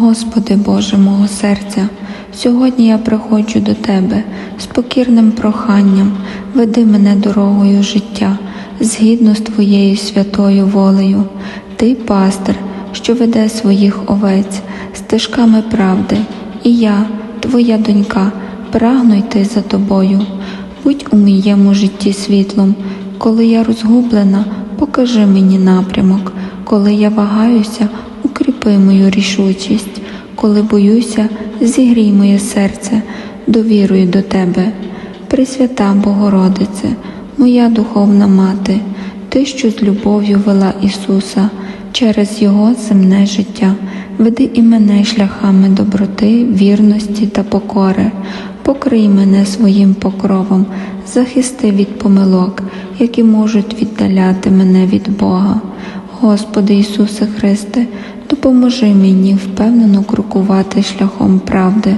Господи Боже мого серця, сьогодні я приходжу до Тебе з покірним проханням, веди мене дорогою життя, згідно з Твоєю святою волею. Ти пастир, що веде своїх овець стежками правди, і я, Твоя донька, прагну йти за Тобою. Будь у моєму житті світлом, коли я розгублена, покажи мені напрямок, коли я вагаюся, укріпи мою рішучість, коли боюся, зігрій моє серце, довірую до Тебе. Пресвята Богородице, моя духовна мати, Ти, що з любов'ю вела Ісуса через Його земне життя, веди і мене шляхами доброти, вірності та покори, покрий мене своїм покровом, захисти від помилок, які можуть віддаляти мене від Бога. Господи Ісусе Христе, допоможи мені впевнено крокувати шляхом правди,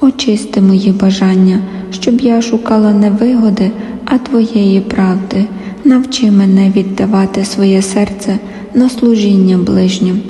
очисти мої бажання, щоб я шукала не вигоди, а Твоєї правди. Навчи мене віддавати своє серце на служіння ближнім.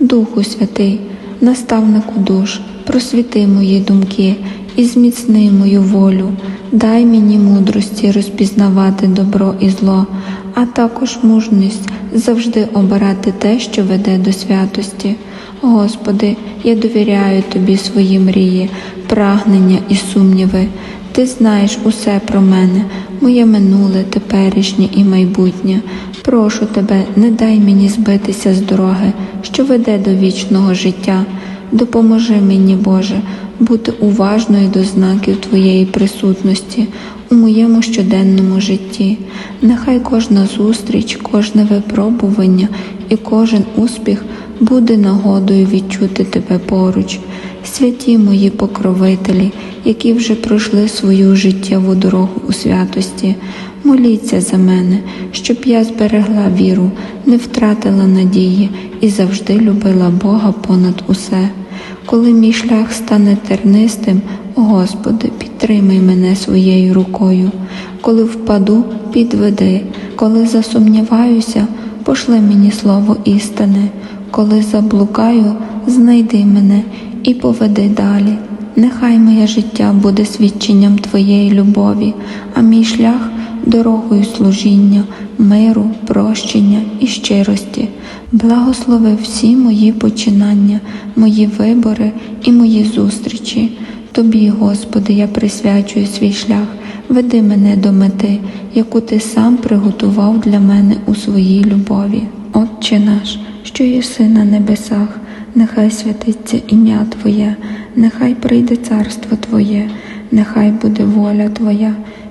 Духу Святий, наставнику душ, просвіти мої думки і зміцни мою волю, дай мені мудрості розпізнавати добро і зло, а також мужність завжди обирати те, що веде до святості. Господи, я довіряю Тобі свої мрії, прагнення і сумніви. Ти знаєш усе про мене, моє минуле, теперішнє і майбутнє. Прошу тебе, не дай мені збитися з дороги, що веде до вічного життя. Допоможи мені, Боже, бути уважною до знаків Твоєї присутності у моєму щоденному житті. Нехай кожна зустріч, кожне випробування і кожен успіх буде нагодою відчути Тебе поруч. Святі мої покровителі, які вже пройшли свою життєву дорогу у святості, моліться за мене, щоб я зберегла віру, не втратила надії і завжди любила Бога понад усе. Коли мій шлях стане тернистим, Господи, підтримай мене своєю рукою. Коли впаду, підведи, коли засумніваюся, пошли мені слово істини, коли заблукаю, знайди мене і поведи далі. Нехай моє життя буде свідченням Твоєї любові, а мій шлях дорогою служіння, миру, прощення і щирості. Благослови всі мої починання, мої вибори і мої зустрічі. Тобі, Господи, я присвячую свій шлях, веди мене до мети, яку ти сам приготував для мене у своїй любові. Отче наш, що єси на небесах, нехай святиться ім'я Твоє, нехай прийде царство Твоє, нехай буде воля Твоя,